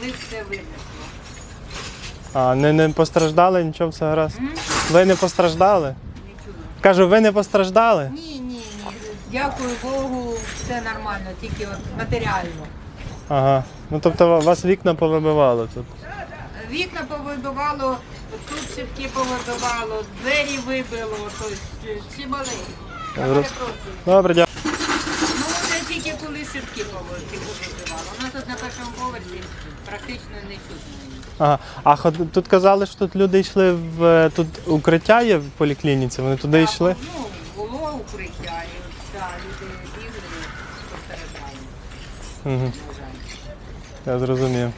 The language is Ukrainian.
сюди все винесло. А, не, не постраждали, нічого, все гаразд. Ви не постраждали? Нічого. Кажу, ви не постраждали? Ні, ні, ні. Дякую Богу, все нормально, тільки от матеріально. Ага. Ну тобто вас вікна повибивало тут. Вікна повибивало, тут шибки повибивало, двері вибило, тобто. А Роз- Добре, дякую. Коли шибки повибивало. У нас тут на першому поверсі практично не чутно. Ага. А ход- тут казали, що тут люди йшли в е, тут укриття є в поліклініці, вони туди йшли. Ну, було укриття, і вся да, люди бігли, спостерігали, Угу. на жаль. Я зрозумів.